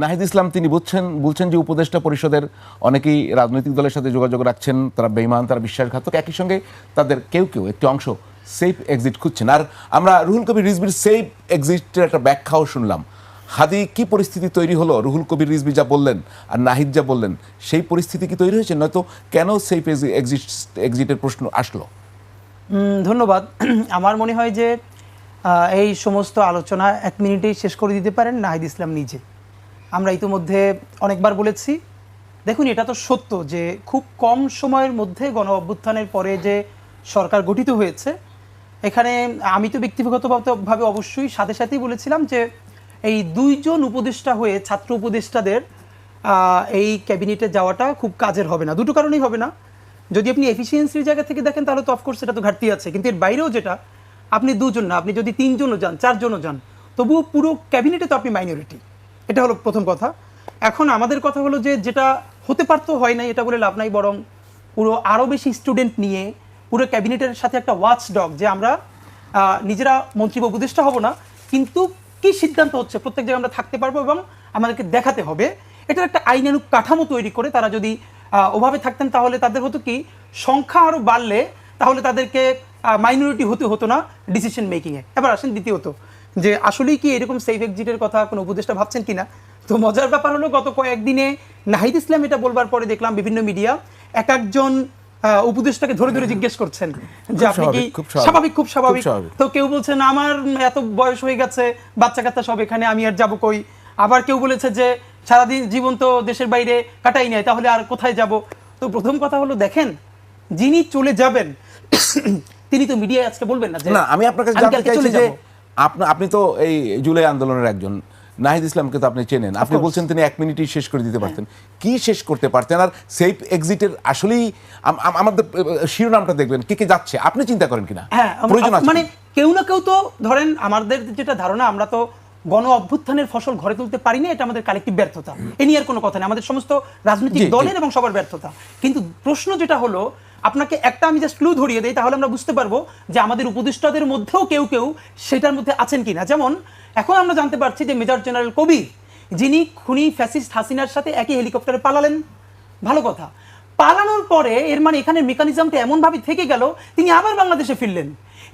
নাহিদ ইসলাম তিনি বুঝছেন বলছেন যে উপদেষ্টা পরিষদের অনেকেই রাজনৈতিক দলের সাথে যোগাযোগ রাখছেন, তারা বেইমান তারা বিশ্বাসঘাতক। একই সঙ্গে তাদের কেউ কেউ একটি অংশ সেফ এক্সিট খুঁজছেন। আর আমরা রুহুল কবির রিজবির সেফ এক্সিটের একটা ব্যাখ্যাও শুনলাম। হাদি, কি পরিস্থিতি তৈরি হলো? রুহুল কবির রিজবি যা বললেন আর নাহিদ যা বললেন, সেই পরিস্থিতি কি তৈরি হয়েছে? নয়তো কেন সেফ এক্সিট এক্সিটের প্রশ্ন আসলো? ধন্যবাদ। আমার মনে হয় যে এই সমস্ত আলোচনা এক মিনিটেই শেষ করে দিতে পারেন নাহিদ ইসলাম নিজে। আমরা ইতিমধ্যে অনেকবার বলেছি। দেখুন, এটা তো সত্য যে খুব কম সময়ের মধ্যে গণ অভ্যুত্থানের পরে যে সরকার গঠিত হয়েছে, এখানে আমি তো ব্যক্তিগতভাবে অবশ্যই সাথে সাথেই বলেছিলাম যে এই দুইজন উপদেষ্টা হয়ে ছাত্র উপদেষ্টাদের এই ক্যাবিনেটে যাওয়াটা খুব কাজের হবে না। দুটো কারণেই হবে না। যদি আপনি এফিসিয়েন্সির জায়গা থেকে দেখেন, তাহলে তো অফকোর্স সেটা তো ঘাটতি আছে। কিন্তু এর বাইরেও যেটা, আপনি দুজন না, আপনি যদি তিনজনও যান, চারজনও যান, তবুও পুরো ক্যাবিনেটে তো আপনি মাইনরিটি এটা হলো প্রথম কথা। এখন আমাদের কথা হলো যে যেটা হতে পারতো হয় নাই, এটা বলে লাভ নাই, বরং পুরো আরও বেশি স্টুডেন্ট নিয়ে পুরো ক্যাবিনেটের সাথে একটা ওয়াচ ডগ যে আমরা নিজেরা মন্ত্রী বা উপদেষ্টা হব না, কিন্তু কি সিদ্ধান্ত হচ্ছে? প্রত্যেক জায়গায় আমরা থাকতে পারব এবং আমাদেরকে দেখাতে হবে। এটার একটা আইনানুক কাঠামো তৈরি করে তারা যদি ওভাবে থাকতেন তাহলে তাদের হতো কি, সংখ্যা আরও বাড়লে তাহলে তাদেরকে মাইনরিটি হতে হতো না ডিসিশন মেকিংয়ে এবার আসেন দ্বিতীয়ত। যে আসলেই কি এরকম সেফ এক্সিটের কথা কোনো উপদেষ্টা ভাবছেন কিনা? তো মজার ব্যাপার হলো গত কয়েকদিনে নাহিদ ইসলাম এটা বলবার পরে দেখলাম বিভিন্ন মিডিয়া এক একজন উপদেষ্টাকে ধরে ধরে জিজ্ঞেস করছেন যে আপনি কি স্বাভাবিক, খুব স্বাভাবিক। তো কেউ বলছেন আমার এত বয়স হয়ে গেছে বাচ্চা কাচ্চা সব এখানে আমি আর যাব কই? আবার কেউ বলেছে যে সারাদিন জীবন তো দেশের বাইরে কাটাই নাই তাহলে আর কোথায় যাব? তো প্রথম কথা হলো দেখেন যিনি চলে যাবেন তিনি তো মিডিয়ায় আজকে বলবেন না আমি আপনার কাছে জানতে চাইছি যে যাব। আপনি আপনি তো এই জুলাই আন্দোলনের একজন। নাহিদ ইসলামকে তো আপনি চেনেন। আপনি বলছেন তিনি এক মিনিটই শেষ করে দিতে পারতেন। কি শেষ করতে পারতেন? আর সেফ এক্সিটের আসলেই আম- আম- আমাদের শিরোনামটা দেখবেন কে কে যাচ্ছে। আপনি চিন্তা করেন কিনা? হ্যাঁ প্রয়োজন মানে কেউ না কেউ তো ধরেন আমাদের যেটা ধারণা আমরা তো গণ অভ্যুত্থানের ফসল ঘরে তুলতে পারি না এটা আমাদের কালেক্টিভ ব্যর্থতা। এ নিয়ে আর কোনো কথা নেই। আমাদের সমস্ত রাজনৈতিক। দলের এবং সবার ব্যর্থতা। কিন্তু প্রশ্ন যেটা হলো আপনাকে একটা আমি জাস্ট ক্লু ধরিয়ে দিই, তাহলে আমরা বুঝতে পারব যে আমাদের উপদেষ্টাদের মধ্যেও কেউ কেউ সেটার মধ্যে আছেন কিনা। যেমন, এখন আমরা জানতে পারছি যে মেজর জেনারেল কবির, যিনি খুনি ফ্যাসিস্ট হাসিনার সাথে একই হেলিকপ্টারে পালালেন। ভালো কথা। পালানোর পরে এর মানে এখানে মেকানিজমটা এমনভাবে থেকে গেল, তিনি আবার বাংলাদেশে ফিরলেন।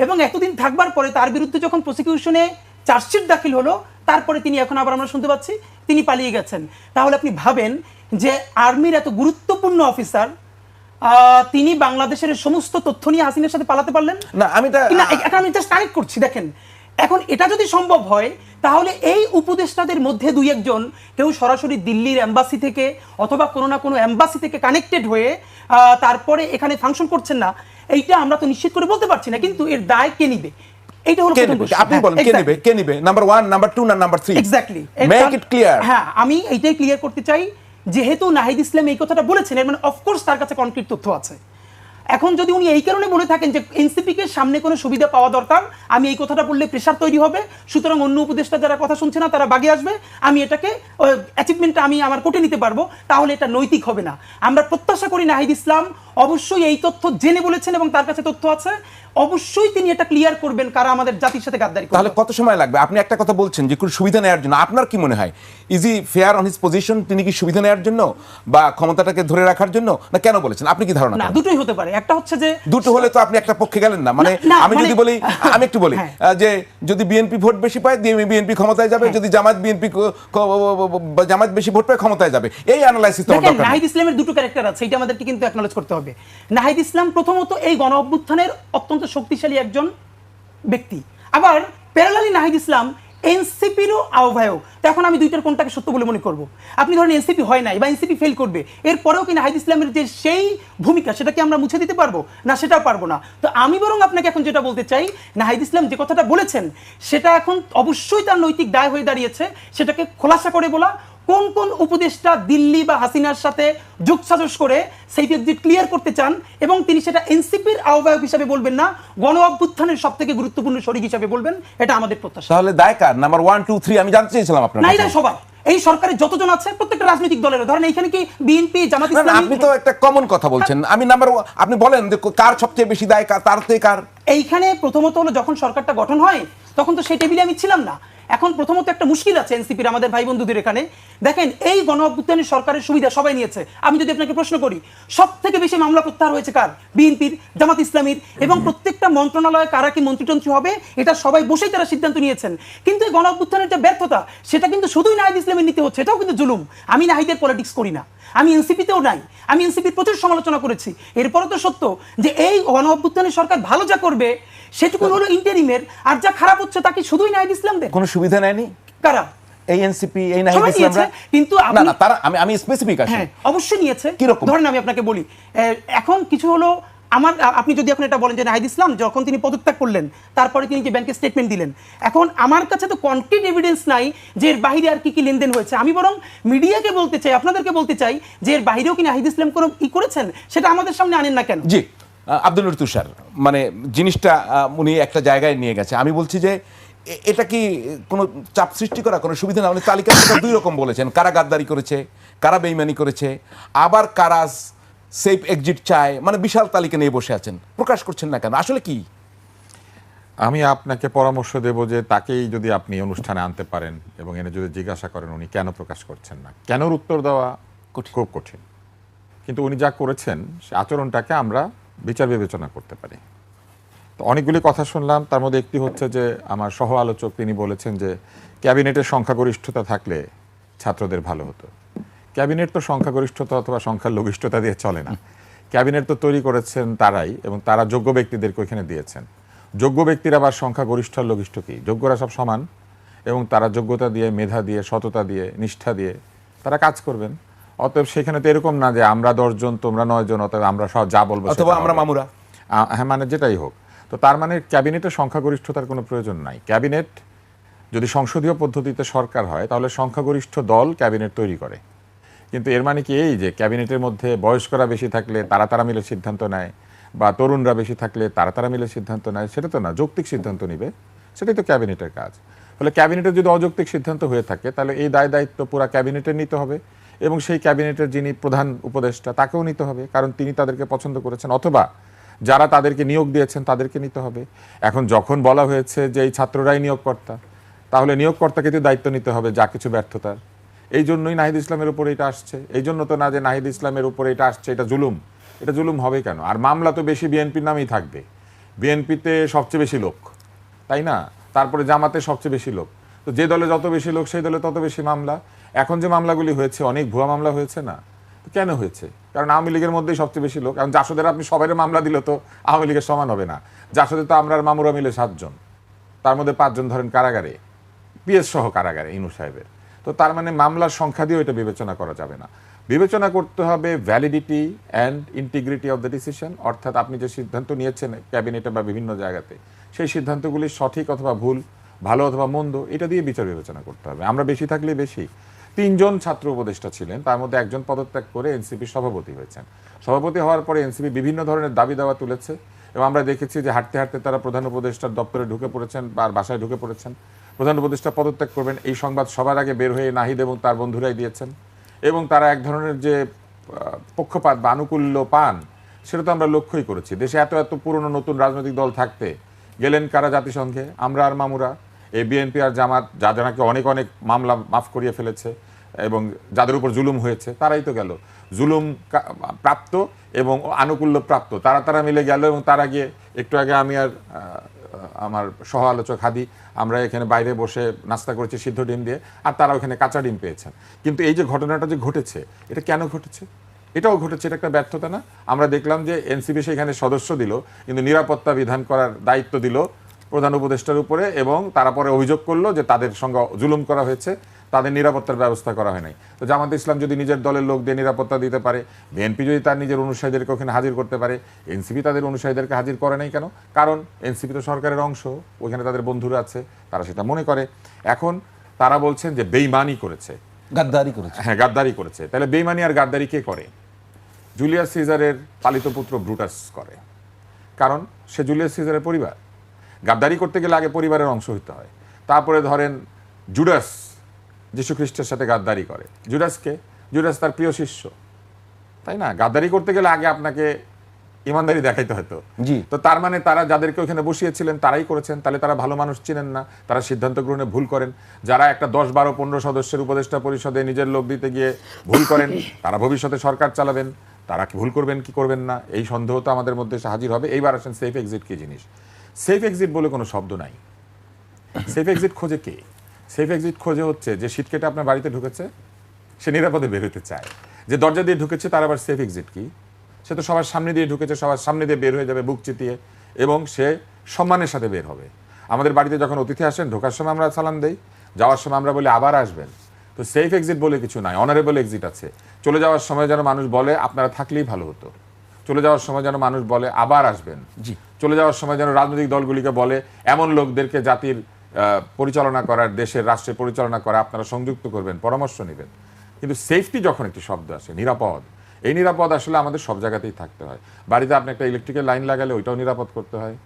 এবং এতদিন থাকবার পরে তার বিরুদ্ধে যখন প্রসিকিউশনে চার্জশিট দাখিল হলো, তারপরে তিনি এখন আবার আমরা শুনতে পাচ্ছি, তিনি পালিয়ে গেছেন। তাহলে আপনি ভাবেন যে আর্মির এত গুরুত্বপূর্ণ অফিসার তিনি বাংলাদেশের সমস্ত তথ্য নিয়ে হাসিনের সাথে পালাতে পারলেন? না আমি এটা- না এটা আমি জাস্ট কানেক্ট করছি দেখেন। এখন এটা যদি সম্ভব হয় তাহলে এই উপদেষ্টাদের মধ্যে দুই একজন কেউ সরাসরি দিল্লির এম্বাসি থেকে অথবা কোনো না কোনো এম্বাসি থেকে কানেক্টেড হয়ে তারপরে এখানে ফাংশন করছেন না এইটা আমরা তো নিশ্চিত করে বলতে পারছি না কিন্তু এর দায় কে নিবে? এইটা হলো কে প্রথম আপনি বলেন কে exactly. কে নেবে? নাম্বার ওয়ান নাম্বার টু না number three exactly make it clear হ্যাঁ আমি এইটাই ক্লিয়ার করতে চাই যেহেতু নাহিদ ইসলাম এই কথাটা বলেছেন এর মানে অফকোর্স তার কাছে কনক্রিট তথ্য আছে। এখন যদি উনি এই কারণে মনে থাকেন যে এনসিপি কে সামনে কোনো সুবিধা পাওয়া দরকার, আমি এই কথাটা বললে প্রেশার তৈরি হবে, সুতরাং অন্য উপদেষ্টা যারা কথা শুনছে না, তারা বাগে আসবে, আমি এটাকে অ্যাচিভমেন্টটা আমি আমার কোটে নিতে পারব, তাহলে এটা নৈতিক হবে না। আমরা প্রত্যাশা করি নাহিদ ইসলাম অবশ্যই এই তথ্য জেনে বলেছেন এবং তার কাছে তথ্য আছে। অবশ্যই তিনি এটা ক্লিয়ার করবেন কারা আমাদের জাতির সাথে গাদ্দারি তাহলে কত সময় লাগবে? আপনি একটা কথা বলছেন যে কোনো সুবিধা নেওয়ার জন্য। আপনার কি মনে হয়? Easy fair on his position তিনি কি সুবিধা নেওয়ার জন্য? বা ক্ষমতাটাকে ধরে রাখার জন্য? না কেন বলেছেন? আপনি কি ধারণা না দুটোই হতে পারে। একটা হচ্ছে যে দুটো হলে তো আপনি একটা পক্ষে গেলেন না। মানে আমি যদি মানে- বলি আমি একটু বলি হ্যাঁ। যে যদি বিএনপি ভোট বেশি পায় বিএনপি ক্ষমতায় যাবে। যদি জামাত বিএনপি জামাত বেশি ভোট পায় ক্ষমতায় যাবে। এই অ্যানালাইসিস তো। নাহিদ ইসলামের দুটো ক্যারেক্টার আছে। এটা আমাদেরকে কিন্তু অ্যাকনোলেজ করতে হবে। নাহিদ ইসলাম প্রথমত এই গণ অভ্যুত্থানের অত্যন্ত শক্তিশালী একজন ব্যক্তি। আবার প্যারালালি নাহিদ ইসলাম এনসিপিরও আহ্বায়ক। তো এখন আমি দুইটার কোনটাকে সত্য বলে মনে করব? আপনি ধরেন এনসিপি হয় নাই বা এনসিপি ফেল করবে। এরপরেও কি নাহিদ ইসলামের যে সেই ভূমিকা, সেটা কি আমরা মুছে দিতে পারব? না, সেটাও পারব না। তো আমি বরং আপনাকে এখন যেটা বলতে চাই, নাহিদ ইসলাম যে কথাটা বলেছেন, সেটা এখন অবশ্যই তার নৈতিক দায় হয়ে দাঁড়িয়েছে। সেটাকে খোলাসা করে বলা কোন কোন উপদেষ্টা দিল্লি বা হাসিনার সাথে যোগসাজস করে সেই এক্সিট ক্লিয়ার করতে চান এবং তিনি সেটা এনসিপির আহ্বায়ক হিসাবে বলবেন না গণ অভ্যুত্থানের সব থেকে গুরুত্বপূর্ণ শরিক হিসাবে বলবেন এটা আমাদের প্রত্যাশা। তাহলে দায় কার? নাম্বার ওয়ান টু থ্রি আমি জানতে চেয়েছিলাম আপনার না এটা সবাই এই সরকারের যতজন আছে প্রত্যেকটা রাজনৈতিক দলের ধরেন এখানে কি বিএনপি জামাত ইসলামী আপনি তো একটা কমন কথা বলছেন। আমি নাম্বার আপনি বলেন যে কার সবচেয়ে বেশি দায় কার তার থেকে কার? এইখানে প্রথমত হলো যখন সরকারটা গঠন হয় তখন তো সেই টেবিলে আমি ছিলাম না। এখন প্রথমত একটা মুশকিল আছে এনসিপির আমাদের ভাই বন্ধুদের এখানে। দেখেন এই গণ অভ্যুত্থানের সরকারের সুবিধা সবাই নিয়েছে। আমি যদি আপনাকে প্রশ্ন করি সব থেকে বেশি মামলা প্রত্যাহার হয়েছে কার? বিএনপির জামাত ইসলামীর এবং প্রত্যেকটা মন্ত্রণালয়ে কারা কি মন্ত্রীতন্ত্রী হবে এটা সবাই বসেই তারা সিদ্ধান্ত নিয়েছেন। কিন্তু এই গণ অভ্যুত্থানের যে ব্যর্থতা সেটা কিন্তু শুধুই নাহিদ ইসলামের নিতে হচ্ছে এটাও কিন্তু জুলুম। আমি নাহিদের পলিটিক্স করি না। আমি এনসিপিতেও নাই। আমি এনসিপির প্রচুর সমালোচনা করেছি। এরপরে তো সত্য যে এই গণ অভ্যুত্থানের সরকার ভালো যা করবে সেটুকু হলো ইন্টারিমের আর যা খারাপ হচ্ছে তা কি শুধুই নাহিদ ইসলাম দেখ কোনো সুবিধা নেয়নি? কারা? এই এনসিপি এই নাহিদ ইসলামরা? কিন্তু না না তারা আমি আমি স্পেসিফিক আসি হ্যাঁ অবশ্যই নিয়েছে। কীরকম? ধরেন আমি আপনাকে বলি এখন কিছু হলো আমার আপনি যদি এখন এটা বলেন যে নাহিদ ইসলাম যখন তিনি পদত্যাগ করলেন তারপরে তিনি যে ব্যাংকে স্টেটমেন্ট দিলেন। এখন আমার কাছে তো কনক্রিট এভিডেন্স নাই যে এর বাইরে আর কি কি লেনদেন হয়েছে। আমি বরং মিডিয়াকে বলতে চাই আপনাদেরকে বলতে চাই যে এর বাইরেও কি নাহিদ ইসলাম কোনো ই করেছেন? সেটা আমাদের সামনে আনেন না কেন? জি আব্দুল তুষার মানে জিনিসটা উনি একটা জায়গায় নিয়ে গেছে। আমি বলছি যে এটা কি কোনো চাপ সৃষ্টি করা কোনো সুবিধা না? উনি তালিকা দুই রকম বলেছেন। কারা গাদ্দারি করেছে কারা বেইমানি করেছে আবার কারা সেফ এক্সিট চায় মানে বিশাল তালিকা নিয়ে বসে আছেন। প্রকাশ করছেন না কেন? আসলে কি? আমি আপনাকে পরামর্শ দেব যে তাকেই যদি আপনি অনুষ্ঠানে আনতে পারেন এবং এনে যদি জিজ্ঞাসা করেন উনি কেন প্রকাশ করছেন না? কেনর উত্তর দেওয়া খুব কঠিন। কিন্তু উনি যা করেছেন সে আচরণটাকে আমরা বিচার বিবেচনা করতে পারি। তো অনেকগুলি কথা শুনলাম। তার মধ্যে একটি হচ্ছে যে আমার সহ আলোচক তিনি বলেছেন যে ক্যাবিনেটের সংখ্যাগরিষ্ঠতা থাকলে ছাত্রদের ভালো হতো। ক্যাবিনেট তো সংখ্যাগরিষ্ঠতা অথবা সংখ্যার লঘিষ্ঠতা দিয়ে চলে না। ক্যাবিনেট তো তৈরি করেছেন তারাই এবং তারা যোগ্য ব্যক্তিদেরকে ওইখানে দিয়েছেন। যোগ্য ব্যক্তির আবার সংখ্যাগরিষ্ঠ লঘিষ্ঠ কি? যোগ্যরা সব সমান এবং তারা যোগ্যতা দিয়ে মেধা দিয়ে সততা দিয়ে নিষ্ঠা দিয়ে তারা কাজ করবেন। অতএব সেখানে তো এরকম না যে আমরা দশজন তোমরা নয়জন অতএব আমরা সব যা বলব অথবা আমরা মামুরা। হ্যাঁ মানে যেটাই হোক। তো তার মানে ক্যাবিনেটের সংখ্যাগরিষ্ঠতার কোনো প্রয়োজন নাই। ক্যাবিনেট যদি সংসদীয় পদ্ধতিতে সরকার হয়, তাহলে সংখ্যাগরিষ্ঠ দল ক্যাবিনেট তৈরি করে। কিন্তু এর মানে কি এই যে ক্যাবিনেটের মধ্যে বয়স্করা বেশি থাকলে তারা তারা মিলে সিদ্ধান্ত নেয় বা তরুণরা বেশি থাকলে তারা তারা মিলে সিদ্ধান্ত নেয়, সেটা তো না, যৌক্তিক সিদ্ধান্ত নিবে। সেটাই তো ক্যাবিনেটের কাজ। ফলে ক্যাবিনেটের যদি অযৌক্তিক সিদ্ধান্ত হয়ে থাকে, তাহলে এই দায় দায়িত্ব পুরো ক্যাবিনেটের নিতে হবে এবং সেই ক্যাবিনেটের যিনি প্রধান উপদেষ্টা, তাকেও নিতে হবে। কারণ তিনি তাদেরকে পছন্দ করেছেন, অথবা যারা তাদেরকে নিয়োগ দিয়েছেন তাদেরকে নিতে হবে। এখন যখন বলা হয়েছে যে এই ছাত্ররাই নিয়োগকর্তা, তাহলে নিয়োগকর্তাকে তো দায়িত্ব নিতে হবে যা কিছু ব্যর্থতার। এই জন্যই নাহিদ ইসলামের উপরে এটা আসছে। এই জন্য তো না যে নাহিদ ইসলামের উপরে এটা আসছে, এটা জুলুম। এটা জুলুম হবে কেন? আর মামলা তো বেশি বিএনপির নামেই থাকবে। বিএনপিতে সবচেয়ে বেশি লোক, তাই না? তারপরে জামাতে সবচেয়ে বেশি লোক। তো যে দলে যত বেশি লোক, সেই দলে তত বেশি মামলা। এখন যে মামলাগুলি হয়েছে, অনেক ভুয়া মামলা হয়েছে না? কেন হয়েছে? কারণ আওয়ামী লীগের মধ্যেই সবচেয়ে বেশি লোক। এখন জাসদের আপনি সবাই মামলা দিলে তো আওয়ামী লীগের সমান হবে না। জাসদে তো আমরা মামুরা মিলে সাতজন। তার মধ্যে পাঁচজন ধরেন কারাগারে, পিএস সহ কারাগারে, ইনু সাহেবের। তো তার মানে মামলার সংখ্যা দিয়েও এটা বিবেচনা করা যাবে না। বিবেচনা করতে হবে validity and integrity of the decision অর্থাৎ আপনি যে সিদ্ধান্ত নিয়েছেন ক্যাবিনেটে বা বিভিন্ন জায়গাতে, সেই সিদ্ধান্তগুলি সঠিক অথবা ভুল, ভালো অথবা মন্দ, এটা দিয়ে বিচার বিবেচনা করতে হবে। আমরা বেশি থাকলে বেশি। তিনজন ছাত্র উপদেষ্টা ছিলেন। তার মধ্যে একজন পদত্যাগ করে এনসিপি সভাপতি হয়েছেন। সভাপতি হওয়ার পরে এনসিপি বিভিন্ন ধরনের দাবি দাওয়া তুলেছে এবং আমরা দেখেছি যে হাঁটতে হাঁটতে তারা প্রধান উপদেষ্টার দপ্তরে ঢুকে পড়েছেন বা বাসায় ঢুকে পড়েছেন। প্রধান উপদেষ্টা পদত্যাগ করবেন। এই সংবাদ সবার আগে বের হয়ে নাহিদ এবং তার বন্ধুরাই দিয়েছেন। এবং তারা এক ধরনের যে পক্ষপাত বা আনুকূল্য পান, সেটা তো আমরা লক্ষ্যই করেছি। দেশে এত এত পুরনো নতুন রাজনৈতিক দল থাকতে গেলেন কারা জাতিসংঘে? আমরা আর মামুরা। এই বিএনপি আর জামাত যাদের নাকি অনেক অনেক মামলা মাফ করিয়ে ফেলেছে এবং যাদের উপর জুলুম হয়েছে, তারাই তো গেল। জুলুম প্রাপ্ত এবং আনুকূল্য প্রাপ্ত তারা তারা মিলে গেল এবং তারা গিয়ে একটু আগে আমি আর আমার সহ আলোচক হাদি, আমরা এখানে বাইরে বসে নাস্তা করেছি সিদ্ধ ডিম দিয়ে, আর তারা ওখানে কাঁচা ডিম পেয়েছেন। কিন্তু এই যে ঘটনাটা যে ঘটেছে, এটা কেন ঘটেছে? এটাও ঘটেছে, এটা একটা ব্যর্থতা না? আমরা দেখলাম যে এনসিপি সেখানে সদস্য দিল, কিন্তু নিরাপত্তা বিধান করার দায়িত্ব দিল প্রধান উপদেষ্টার উপরে এবং তারা পরে অভিযোগ করল যে তাদের সঙ্গে জুলুম করা হয়েছে তাদের নিরাপত্তার ব্যবস্থা করা হয় নাই। তো জামাত ইসলাম যদি নিজের দলের লোক দিয়ে নিরাপত্তা দিতে পারে বিএনপি যদি তার নিজের অনুসারীদেরকে ওখানে হাজির করতে পারে এনসিপি তাদের অনুসারীদেরকে হাজির করে নাই কেন? কারণ এনসিপি তো সরকারের অংশ ওইখানে তাদের বন্ধুরা আছে তারা সেটা মনে করে। এখন তারা বলছেন যে বেইমানি করেছে। গাদ্দারি করেছে। হ্যাঁ গাদ্দারি করেছে। তাহলে বেইমানি আর গাদ্দারি কে করে? জুলিয়াস সিজারের পালিত পুত্র ব্রুটাস করে। কারণ সে জুলিয়াস সিজারের পরিবার। গাদ্দারি করতে গেলে আগে পরিবারের অংশ হতে হয়। তারপরে ধরেন জুডাস যীশু খ্রিস্টের সাথে গাদ্দারি করে। জুডাসকে জুডাস তার প্রিয় শিষ্য। তাই না? গাদ্দারি করতে গেলে আগে আপনাকে ইমানদারি দেখাইতে হয়তো জি। তো তার মানে তারা যাদেরকে ওখানে বসিয়েছিলেন তারাই করেছেন। তাহলে তারা ভালো মানুষ চিনেন না। তারা সিদ্ধান্ত গ্রহণে ভুল করেন। যারা একটা দশ বারো পনেরো সদস্যের উপদেষ্টা পরিষদে নিজের লোক দিতে গিয়ে ভুল করেন তারা ভবিষ্যতে সরকার চালাবেন। তারা কি ভুল করবেন কি করবেন না? এই সন্দেহ তো আমাদের মধ্যে হাজির হবে। এইবার আসেন সেফ এক্সিট কি জিনিস? সেফ এক্সিট বলে কোনো শব্দ নাই। সেফ এক্সিট খোঁজে কে? সেফ এক্সিট খোঁজে হচ্ছে যে শীত কেটে আপনার বাড়িতে ঢুকেছে, সে নিরাপদে বের হতে চায়। যে দরজা দিয়ে ঢুকেছে তার আবার সেফ এক্সিট কি? সে তো সবার সামনে দিয়ে ঢুকেছে, সবার সামনে দিয়ে বের হয়ে যাবে বুক চিতিয়ে, এবং সে সম্মানের সাথে বের হবে। আমাদের বাড়িতে যখন অতিথি আসেন, ঢোকার সময় আমরা সালাম দেই, যাওয়ার সময় আমরা বলি আবার আসবেন। তো সেফ এক্সিট বলে কিছু নাই অনারেবল এক্সিট আছে। চলে যাওয়ার সময় যেন মানুষ বলে, আপনারা থাকলেই ভালো হতো। চলে যাওয়ার সময় যেন মানুষ বলে, আবার আসবেন। জি। চলে যাওয়ার সময় যেন রাজনৈতিক দলগুলিকে বলে, এমন লোকদেরকে জাতির পরিচালনা করার, দেশের রাষ্ট্রে পরিচালনা করা আপনারা সংযুক্ত করবেন, পরামর্শ নেবেন। কিন্তু সেফটি যখন একটি শব্দ আসে, নিরাপদ, এই নিরাপদ আসলে আমাদের সব জায়গাতেই থাকতে হয়। বাড়িতে আপনি একটা ইলেকট্রিকের লাইন লাগালে ওইটাও নিরাপদ করতে হয়।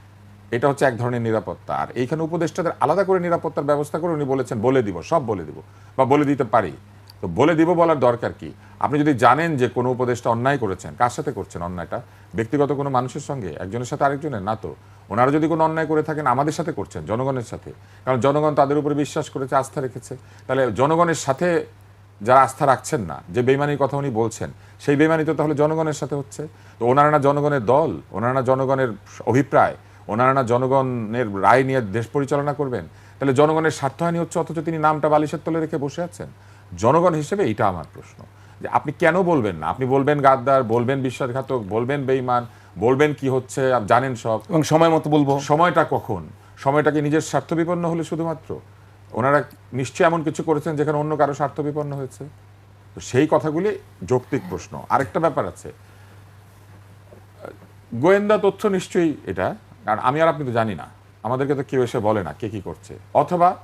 এটা হচ্ছে এক ধরনের নিরাপত্তা। আর এইখানে উপদেষ্টাদের আলাদা করে নিরাপত্তার ব্যবস্থা করে উনি বলেছেন, বলে দিব, সব বলে দিব, বা বলে দিতে পারি। তো বলে দিব বলার দরকার কি? আপনি যদি জানেন যে কোনো উপদেষ্টা অন্যায় করেছেন, কার সাথে করছেন অন্যায়টা? ব্যক্তিগত কোনো মানুষের সঙ্গে, একজনের সাথে আরেকজনের, না তো? ওনারা যদি কোনো অন্যায় করে থাকেন, আমাদের সাথে করছেন, জনগণের সাথে। কারণ জনগণ তাদের উপরে বিশ্বাস করেছে, আস্থা রেখেছে। তাহলে জনগণের সাথে যারা আস্থা রাখছেন না, যে বেইমানির কথা উনি বলছেন, সেই বেইমানি তো তাহলে জনগণের সাথে হচ্ছে। তো ওনারা না জনগণের দল, ওনারা না জনগণের অভিপ্রায়, ওনারা না জনগণের রায় নিয়ে দেশ পরিচালনা করবেন? তাহলে জনগণের স্বার্থহানি হচ্ছে, অথচ তিনি নামটা বালিশের তলে রেখে বসে আছেন। জনগণ হিসেবে এটা আমার প্রশ্ন। যে আপনি কেন বলবেন না? আপনি বলবেন গাদ্দার বলবেন বিশ্বাসঘাতক বলবেন বেইমান বলবেন কি হচ্ছে জানেন সব। এবং সময় মতো বলব। সময়টা কখন? সময়টাকে নিজের স্বার্থ বিপন্ন হলে শুধুমাত্র? ওনারা নিশ্চয়ই এমন কিছু করেছেন যেখানে অন্য কারও স্বার্থ বিপন্ন হয়েছে? তো সেই কথাগুলি যৌক্তিক প্রশ্ন। আরেকটা ব্যাপার আছে। গোয়েন্দা তথ্য নিশ্চয়ই এটা কারণ আমি আর আপনি তো জানি না। আমাদেরকে তো কেউ এসে বলে না কে কি করছে। অথবা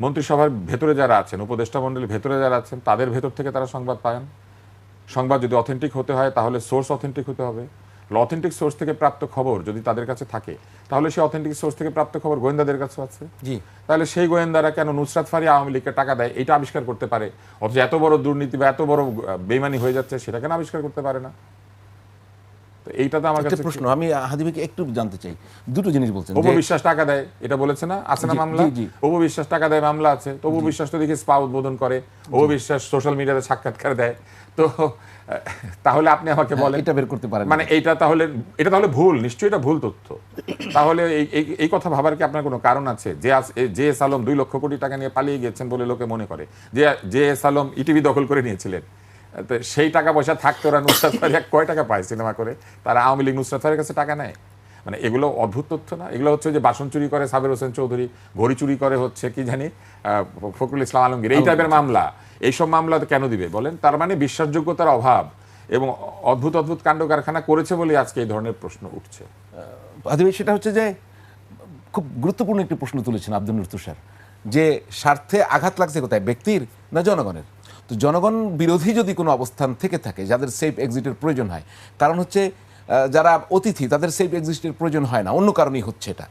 মন্ত্রিসভার ভেতরে যারা আছেন উপদেষ্টা মণ্ডলীর ভেতরে যারা আছেন তাদের ভেতর থেকে তারা সংবাদ পান। সংবাদ যদি অথেন্টিক হতে হয় তাহলে সোর্স অথেন্টিক হতে হবে। অথেন্টিক সোর্স থেকে প্রাপ্ত খবর যদি তাদের কাছে থাকে তাহলে সেই অথেন্টিক সোর্স থেকে প্রাপ্ত খবর গোয়েন্দাদের কাছে আছে। জি। তাহলে সেই গোয়েন্দারা কেন নুসরাত ফারি আওয়ামী লীগকে টাকা দেয় এটা আবিষ্কার করতে পারে? অথচ এত বড় দুর্নীতি বা এত বড় আহ, বেইমানি হয়ে যাচ্ছে সেটা কেন আবিষ্কার করতে পারে না। তো এইটা আমার কাছে প্রশ্ন আমি হাদিবিকে একটু জানতে চাই। দুটো জিনিস বলছেন অপু টাকা দেয় এটা বলেছে না? আছে না মামলা? জি, জি। অপু বিশ্বাস টাকা দেয় মামলা আছে। তো অপু তো দেখি স্পা উদ্বোধন করে অপু সোশ্যাল মিডিয়াতে সাক্ষাৎকার দেয়। তো তাহলে আপনি আমাকে বলেন। এটা বের করতে পারেন। মানে এইটা তাহলে এটা তাহলে ভুল নিশ্চয়ই এটা ভুল তথ্য। তাহলে এই এই- কথা ভাবার কি আপনার কোনো কারণ আছে? যে এস আলম দুই লক্ষ কোটি টাকা নিয়ে পালিয়ে গেছেন বলে লোকে মনে করে। যে যে এস আলম ইটিভি দখল করে নিয়েছিলেন। সেই টাকা পয়সা থাকতো ওরা নুসরাত ফারিয়া কয় টাকা পায় সিনেমা করে? তারা আওয়ামী লীগ নুসরাত ফারিয়ার কাছে টাকা নেয়। মানে এগুলো অদ্ভুত তথ্য না? এগুলো হচ্ছে যে বাসন চুরি করে সাবের হোসেন চৌধুরী ঘড়ি চুরি করে হচ্ছে কি জানি ফখরুল ইসলাম আলমগীর এই টাইপের মামলা। এইসব মামলা তো কেন দিবে বলেন? তার মানে বিশ্বাসযোগ্যতার অভাব এবং অদ্ভুত অদ্ভুত কাণ্ড কারখানা করেছে বলে আজকে এই ধরনের প্রশ্ন উঠছে। সেটা হচ্ছে যে খুব গুরুত্বপূর্ণ একটি প্রশ্ন তুলেছেন আব্দুল নুর তুষার। যে স্বার্থে আঘাত লাগছে কোথায়? ব্যক্তির না জনগণের? তো জনগণ বিরোধী যদি কোনো অবস্থান থেকে থাকে যাদের সেফ এক্সিটের প্রয়োজন হয় কারণ হচ্ছে যারা অতিথি তাদের সেফ এক্সিটের প্রয়োজন হয় না অন্য কারণেই হচ্ছে এটা।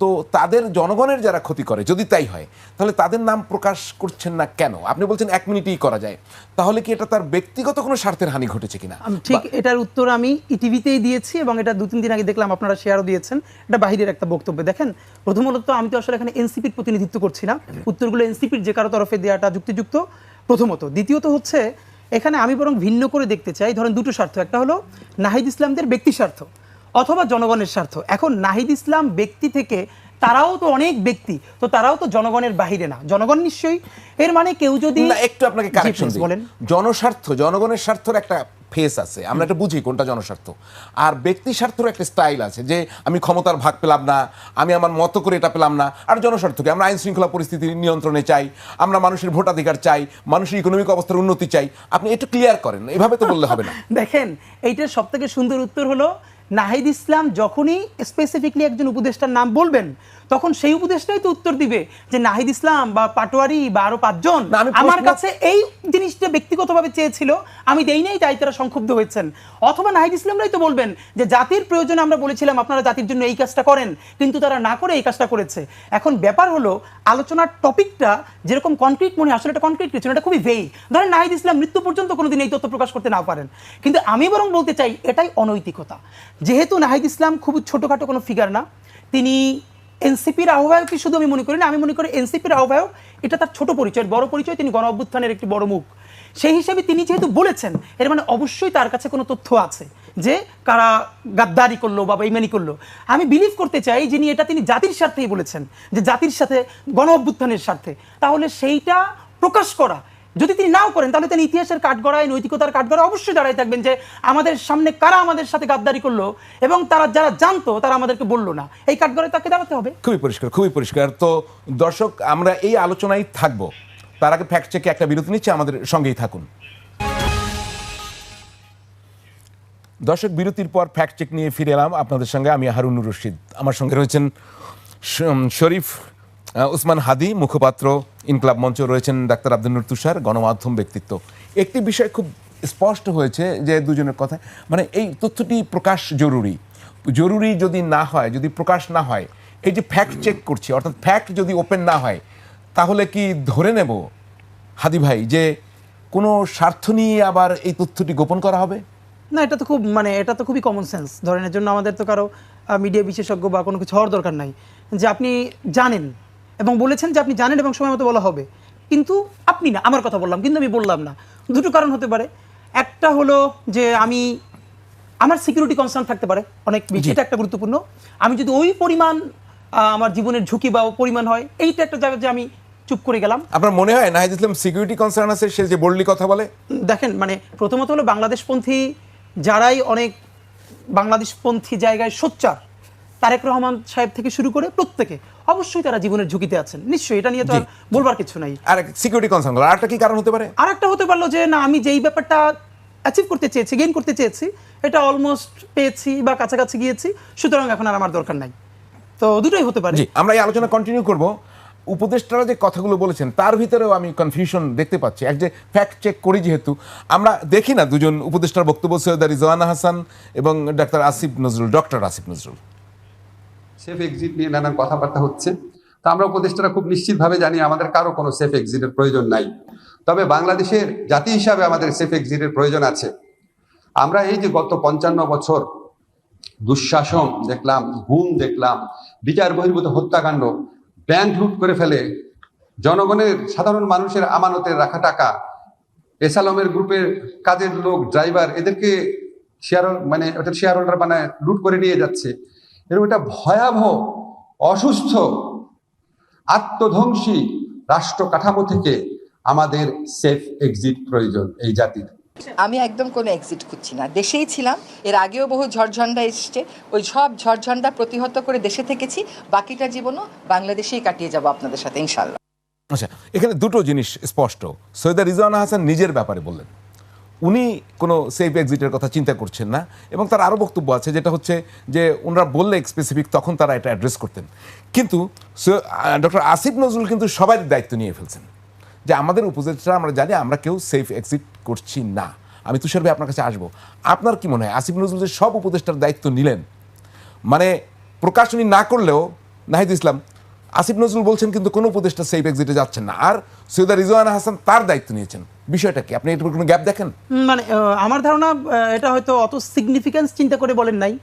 তো তাদের জনগণের যারা ক্ষতি করে যদি তাই হয় তাহলে তাদের নাম প্রকাশ করছেন না কেন? আপনি বলছেন এক মিনিটেই করা যায় তাহলে কি এটা তার ব্যক্তিগত কোনো স্বার্থের হানি ঘটেছে কিনা? ঠিক এটার উত্তর আমি ইটিভিতেই দিয়েছি এবং এটা দু তিন দিন আগে দেখলাম আপনারা শেয়ারও দিয়েছেন এটা বাহিরের একটা বক্তব্য। দেখেন প্রথমত আমি তো আসলে এখানে এনসিপির প্রতিনিধিত্ব করছি না। উত্তরগুলো এনসিপির যে কারও তরফে দেওয়াটা যুক্তিযুক্ত। প্রথমত। দ্বিতীয়ত হচ্ছে, এখানে আমি বরং ভিন্ন করে দেখতে চাই। ধরেন দুটো স্বার্থ, একটা হলো নাহিদ ইসলামদের ব্যক্তি স্বার্থ অথবা জনগণের স্বার্থ। এখন নাহিদ ইসলাম ব্যক্তি থেকে তারাও তো অনেক ব্যক্তি তো তারাও তো জনগণের বাহিরে না। জনগণ নিশ্চয়ই এর মানে কেউ যদি একটু আপনাকে কারেকশন বলেন। জনস্বার্থ জনগণের স্বার্থের একটা ফেস আছে। আমরা এটা বুঝি কোনটা জনস্বার্থ। আর ব্যক্তি স্বার্থের একটা স্টাইল আছে যে আমি ক্ষমতার ভাগ পেলাম না আমি আমার মতো করে এটা পেলাম না। আর জনস্বার্থকে আমরা আইন শৃঙ্খলা পরিস্থিতি নিয়ন্ত্রণে চাই আমরা মানুষের ভোটাধিকার চাই মানুষের ইকোনমিক অবস্থার উন্নতি চাই। আপনি একটু ক্লিয়ার করেন এভাবে তো বললে হবে না। দেখেন এইটার সব থেকে সুন্দর উত্তর হলো নাহিদ ইসলাম যখনই স্পেসিফিকলি একজন উপদেষ্টার নাম বলবেন তখন সেই উপদেশটাই তো উত্তর দিবে যে নাহিদ ইসলাম বা পাটোয়ারি বা আরও পাঁচজন আমার কাছে এই জিনিসটা ব্যক্তিগতভাবে চেয়েছিল আমি দেই নাই তাই তারা সংক্ষুব্ধ হয়েছেন। অথবা নাহিদ ইসলামরাই তো বলবেন যে জাতির প্রয়োজনে আমরা বলেছিলাম আপনারা জাতির জন্য এই কাজটা করেন কিন্তু তারা না করে এই কাজটা করেছে। এখন ব্যাপার হলো আলোচনার টপিকটা যেরকম কনক্রিট মনে হয়, আসলে এটা কনক্রিট কিছু এটা খুবই ভেই ধরেন নাহিদ ইসলাম মৃত্যু পর্যন্ত কোনোদিন এই তথ্য প্রকাশ করতে না পারেন। কিন্তু আমি বরং বলতে চাই এটাই অনৈতিকতা। যেহেতু নাহিদ ইসলাম খুব ছোটোখাটো কোনো ফিগার না তিনি এনসিপির আহ্বায়কই শুধু আমি মনে করি না, আমি মনে করি এনসিপির আহ্বায়ক, এটা তার ছোট পরিচয়, বড় পরিচয়, তিনি গণ অভ্যুত্থানের একটি বড় মুখ। সেই হিসেবে তিনি যেহেতু বলেছেন, এর মানে অবশ্যই তার কাছে কোনো তথ্য আছে যে কারা গাদ্দারি করল বা বেইমানি করল। আমি বিলিভ করতে চাই যিনি এটা তিনি জাতির স্বার্থেই বলেছেন, যে জাতির সাথে গণ অভ্যুত্থানের স্বার্থে। তাহলে সেইটা প্রকাশ করা যদি তিনি নাও করেন, তাহলে তিনি ইতিহাসের কাঠগড়ায়, নৈতিকতার কাঠগড়ায় অবশ্যই দাঁড়ায় থাকবেন যে আমাদের সামনে কারা আমাদের সাথে গাদ্দারি করল এবং তারা যারা জানতো, তারা আমাদেরকে বলল না। এই কাঠগড়ায় তাকে দাঁড়াতে হবে। খুবই পরিষ্কার খুবই পরিষ্কার। তো দর্শক, আমরা এই আলোচনায় থাকব। তার আগে ফ্যাক্ট চেকে একটা বিরতি নিচ্ছে, আমাদের সঙ্গেই থাকুন। দর্শক, বিরতির পর ফ্যাক্ট চেক নিয়ে ফিরে এলাম আপনাদের সঙ্গে। আমি হারুনুর রশিদ। আমার সঙ্গে রয়েছেন শরীফ উসমান হাদি, মুখপাত্র ইনকলাব মঞ্চ রয়েছেন ডাক্তার আব্দুল তুষার, গণমাধ্যম ব্যক্তিত্ব। একটি বিষয় খুব স্পষ্ট হয়েছে যে দুজনের কথা মানে এই তথ্যটি প্রকাশ জরুরি। জরুরি যদি না হয়, যদি প্রকাশ না হয়, এই যে ফ্যাক্ট চেক করছি, অর্থাৎ ফ্যাক্ট যদি ওপেন না হয়, তাহলে কি ধরে নেব? হাদি ভাই, যে কোনো স্বার্থ নিয়ে আবার এই তথ্যটি গোপন করা হবে? না, এটা তো খুব মানে এটা তো খুবই কমন সেন্স ধরেন, এর জন্য আমাদের তো কারও মিডিয়া বিশেষজ্ঞ বা কোনো কিছু হওয়ার দরকার নাই। যে আপনি জানেন এবং বলেছেন যে আপনি জানেন এবং সময় মতো বলা হবে। কিন্তু আপনি না আমার কথা বললাম কিন্তু আমি বললাম না। দুটো কারণ হতে পারে। একটা হলো যে আমি আমার সিকিউরিটি কনসার্ন থাকতে পারে অনেক বেশি। এটা একটা গুরুত্বপূর্ণ। আমি যদি ওই পরিমাণ আমার জীবনের ঝুঁকি বা পরিমাণ হয় এইটা একটা জায়গা যে আমি চুপ করে গেলাম। আপনার মনে হয় নাহিদ ইসলাম সিকিউরিটি কনসার্ন আছে? সে যে বললি কথা বলে? দেখেন মানে প্রথমত হলো বাংলাদেশপন্থী যারাই অনেক বাংলাদেশপন্থী জায়গায় সোচ্চার তারেক রহমান সাহেব থেকে শুরু করে প্রত্যেকে অবশ্যই তারা জীবনের ঝুঁকিতে আছেন। নিশ্চয়ই এটা নিয়ে তো আর বলবার কিছু নাই। আর সিকিউরিটি কনসার্ন আর একটা কি কারণ হতে পারে? আর একটা হতে পারল যে না আমি যেই ব্যাপারটা অ্যাচিভ করতে চেয়েছি গেইন করতে চেয়েছি এটা অলমোস্ট পেয়েছি বা কাছাকাছি গিয়েছি সুতরাং এখন আর আমার দরকার নাই। তো দুটোই হতে পারে। জি আমরা এই আলোচনা কন্টিনিউ করব। উপদেষ্টারা যে কথাগুলো বলেছেন তার ভিতরেও আমি কনফিউশন দেখতে পাচ্ছি। এক যে ফ্যাক্ট চেক করি যেহেতু আমরা দেখি না দুজন উপদেষ্টার বক্তব্য সৈয়দা রিজওয়ানা হাসান এবং doctor Asif Nazrul doctor Asif Nazrul. Safe exit নিয়ে নানান কথাবার্তা হচ্ছে। তা আমরা উপদেষ্টারা খুব নিশ্চিতভাবে জানি আমাদের কারও কোনো সেফ এক্সিটের প্রয়োজন নাই। তবে বাংলাদেশের জাতি হিসাবে আমাদের সেফ এক্সিটের প্রয়োজন আছে। আমরা এই যে গত পঞ্চান্ন বছর দুঃশাসন দেখলাম, গুম দেখলাম, বিচার বহির্ভূত হত্যাকাণ্ড, ব্যাংক লুট করে ফেলে, জনগণের, সাধারণ মানুষের আমানতের রাখা টাকা, এসালমের গ্রুপের কাজের লোক, ড্রাইভার, এদেরকে শেয়ার মানে শেয়ার হোল্ডার মানে লুট করে নিয়ে যাচ্ছে। এরকম একটা ভয়াবহ অসুস্থ আত্মধ্বংসী রাষ্ট্র কাঠামো থেকে আমাদের সেফ এক্সিট প্রয়োজন এই জাতির। আমি একদম কোনো এক্সিট খুঁজছি না। দেশেই ছিলাম এর আগেও বহু ঝড়ঝণ্ডা এসছে। ওই সব ঝড়ঝণ্ডা প্রতিহত করে দেশে থেকেছি বাকিটা জীবনও বাংলাদেশেই কাটিয়ে যাব আপনাদের সাথে ইনশাল্লাহ আচ্ছা এখানে দুটো জিনিস স্পষ্ট। সৈয়দা রিজওয়ানা হাসান নিজের ব্যাপারে বললেন। উনি কোনো সেফ এক্সিটের কথা চিন্তা করছেন না, এবং তার আরও বক্তব্য আছে যেটা হচ্ছে যে ওনারা বললে স্পেসিফিক তখন তারা এটা অ্যাড্রেস করতেন। কিন্তু ডক্টর আসিফ নজরুল কিন্তু সবাই দায়িত্ব নিয়ে ফেলছেন যে আমাদের উপদেষ্টা, আমরা জানি আমরা কেউ সেফ এক্সিট করছি না। আমি তুষার ভাই আপনার কাছে আসব। আপনার কি মনে হয়? আসিফ নজরুল যে সব উপদেষ্টার দায়িত্ব নিলেন মানে প্রকাশনী না করলেও, নাহিদ ইসলাম, আসিফ নজরুল বলছেন কিন্তু কোনো উপদেষ্টা সেফ এক্সিটে যাচ্ছেন না। আর সৈয়দা রিজওয়ান হাসান তার দায়িত্ব নিয়েছেন। বিষয়টা কি? আপনি এটার কোনো গ্যাপ দেখেন? মানে আমার ধারণা এটা হয়তো অত সিগনিফিক্যান্স চিন্তা করে বলেন নাই।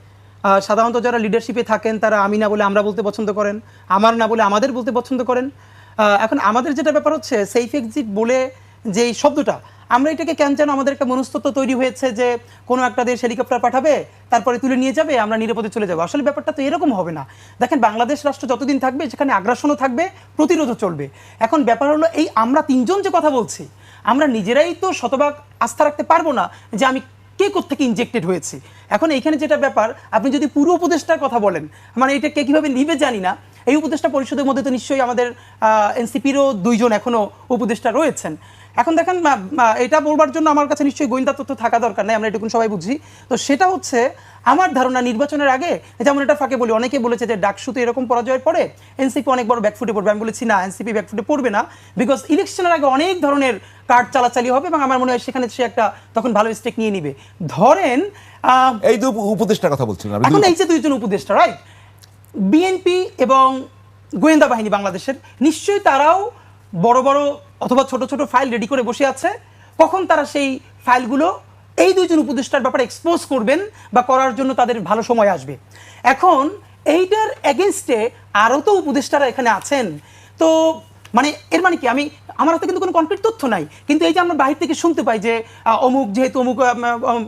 সাধারণত যারা লিডারশিপে থাকেন, তারা আমি না বলে আমরা বলতে পছন্দ করেন, আমার না বলে আমাদের বলতে পছন্দ করেন। এখন আমাদের যেটা ব্যাপার হচ্ছে সেফ এক্সিট বলে যে শব্দটা, আমরা এটাকে কেন যেন আমাদের একটা মনস্তত্ব তৈরি হয়েছে যে কোনো একটা দেশ হেলিকপ্টার পাঠাবে, তারপরে তুলে নিয়ে যাবে, আমরা নিরাপদে চলে যাব। আসলে ব্যাপারটা তো এরকম হবে না। দেখেন, বাংলাদেশ রাষ্ট্র যতদিন থাকবে, সেখানে আগ্রাসনও থাকবে, প্রতিরোধও চলবে। এখন ব্যাপার হলো, এই আমরা তিনজন যে কথা বলছি আমরা নিজেরাই তো শতভাগ আস্থা রাখতে পারব না যে আমি কে থেকে ইনজেক্টেড হয়েছি। এখন এইখানে যেটা ব্যাপার, আপনি যদি পুরো উপদেষ্টার কথা বলেন মানে এটা কে কীভাবে নিবে জানি না, এই উপদেষ্টা পরিষদের মধ্যে তো নিশ্চয়ই আমাদের এনসিপিরও দুইজন এখনও উপদেষ্টা রয়েছেন। এখন দেখেন এটা বলবার জন্য আমার কাছে নিশ্চয়ই গোয়েন্দা তথ্য থাকা দরকার নাই? আমরা এটুকুন সবাই বুঝি। তো সেটা হচ্ছে আমার ধারণা নির্বাচনের আগে যেমন এটা ফাঁকে বলি অনেকে বলেছে যে ডাকসুতে এরকম পরাজয়ের পরে এনসিপি অনেক বড় ব্যাকফুটে পড়বে। আমি বলেছি না এনসিপি ব্যাকফুটে পড়বে না বিকজ ইলেকশনের আগে অনেক ধরনের কার্ড চালাচালি হবে এবং আমার মনে হয় সেখানে সে একটা তখন ভালো স্টেক নিয়ে নিবে। ধরেন এই দু উপদেষ্টার কথা বলছিলাম। এখন এই যে দুইজন উপদেষ্টা রাইট বিএনপি এবং গোয়েন্দা বাহিনী বাংলাদেশের নিশ্চয়ই তারাও বড় বড় অথবা ছোট ছোট ফাইল রেডি করে বসে আছে, কখন তারা সেই ফাইলগুলো এই দুইজন উপদেষ্টার ব্যাপারে এক্সপোজ করবেন বা করার জন্য তাদের ভালো সময় আসবে। এখন এইটার এগেনস্টে আরও তো উপদেষ্টারা এখানে আছেন। তো মানে এর মানে কি? আমি, আমার হাতে কিন্তু কোনো কনক্রিট তথ্য নাই। কিন্তু এই যে আমরা বাহির থেকে শুনতে পাই যে অমুক যেহেতু অমুক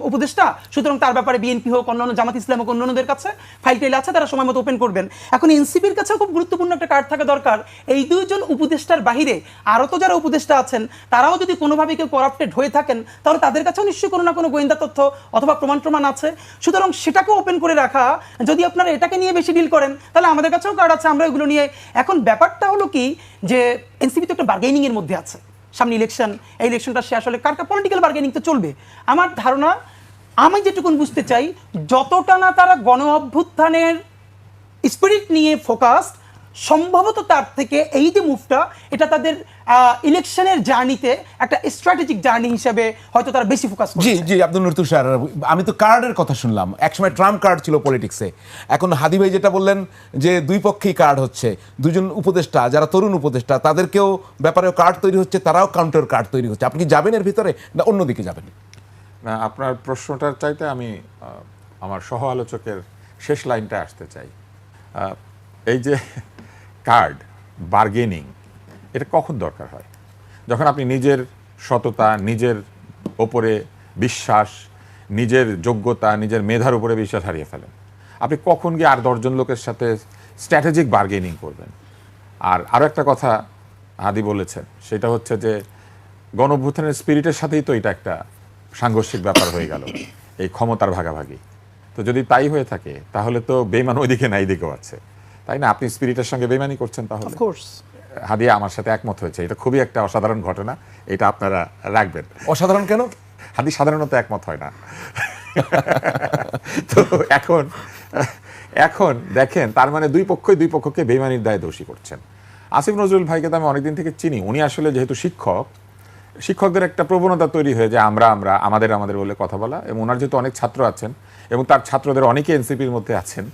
উপদেষ্টা, সুতরাং তার ব্যাপারে বিএনপি হোক, অন্যান্য জামাত ইসলাম হোক, অন্যান্যদের কাছে ফাইল টাইল আছে, তারা সময় মতো ওপেন করবেন। এখন এনসিপির কাছেও খুব গুরুত্বপূর্ণ একটা কার্ড থাকা দরকার। এই দুইজন উপদেষ্টার বাহিরে আরও তো যারা উপদেষ্টা আছেন, তারাও যদি কোনোভাবে কেউ করাপ্টেড হয়ে থাকেন, তাহলে তাদের কাছেও নিশ্চয়ই কোনো না কোনো গোয়েন্দা তথ্য অথবা প্রমাণ প্রমাণ আছে। সুতরাং সেটাকেও ওপেন করে রাখা, যদি আপনারা এটাকে নিয়ে বেশি ডিল করেন, তাহলে আমাদের কাছেও কার্ড আছে, আমরা এগুলো নিয়ে। এখন ব্যাপারটা হলো কি যে এনসিপি তো একটা বার্গেনিংয়ের মধ্যে আছে। সামনে ইলেকশন এই ইলেকশনটা শেষ হলে কার পলিটিক্যাল বার্গেনিং তো চলবে? আমার ধারণা, আমি যেটুকুন বুঝতে চাই, যতটা না তারা গণ অভ্যুত্থানের স্পিরিট নিয়ে ফোকাস সম্ভবত তার থেকে এই যে মুভটা এটা তাদের ইলেকশনের জার্নিতে একটা স্ট্র্যাটেজিক জার্নি হিসেবে হয়তো তারা বেশি ফোকাস জি জি আব্দুল নতুন স্যার আমি তো কার্ডের কথা শুনলাম। একসময় ট্রাম্প কার্ড ছিল পলিটিক্সে এখন হাদি ভাই যেটা বললেন যে দুই পক্ষেই কার্ড হচ্ছে দুজন উপদেষ্টা যারা তরুণ উপদেষ্টা তাদেরকেও ব্যাপারেও কার্ড তৈরি হচ্ছে তারাও কাউন্টার কার্ড তৈরি হচ্ছে। আপনি যাবেন এর ভিতরে না অন্যদিকে যাবেন? না আপনার প্রশ্নটার চাইতে আমি আমার সহ আলোচকের শেষ লাইনটা আসতে চাই। এই যে কার্ড বার্গেনিং এটা কখন দরকার হয়? যখন আপনি নিজের সততা, নিজের ওপরে বিশ্বাস, নিজের যোগ্যতা, নিজের মেধার উপরে বিশ্বাস হারিয়ে ফেলেন। আপনি কখন গিয়ে আর দশজন লোকের সাথে স্ট্র্যাটেজিক বার্গেনিং করবেন? আর আরও একটা কথা হাদি বলেছেন, সেটা হচ্ছে যে গণভ্যুত্থানের স্পিরিটের সাথেই তো এটা একটা সাংঘর্ষিক ব্যাপার হয়ে গেল, এই ক্ষমতার ভাগাভাগি। তো যদি তাই হয়ে থাকে, তাহলে তো বেইমান ওইদিকে না, এইদিকেও আছে। তাই না? আপনি স্পিরিটের সঙ্গে বেইমানি করছেন তাহলে? হাদিয়া আমার সাথে একমত হয়েছে। এটা খুবই একটা অসাধারণ ঘটনা এটা আপনারা রাখবেন। অসাধারণ কেন? হাদি সাধারণত একমত হয় না। তো এখন এখন দেখেন তার মানে দুই পক্ষই দুই পক্ষকে বেইমানির দায়ে দোষী করছেন। আসিফ নজরুল ভাইকে তো আমি অনেকদিন থেকে চিনি উনি আসলে যেহেতু শিক্ষক শিক্ষকদের একটা প্রবণতা তৈরি হয়ে যে আমরা আমরা আমাদের আমাদের বলে কথা বলা এবং ওনার যেহেতু অনেক ছাত্র আছেন এবং তার ছাত্রদের অনেকে এনসিপির মধ্যে আছেন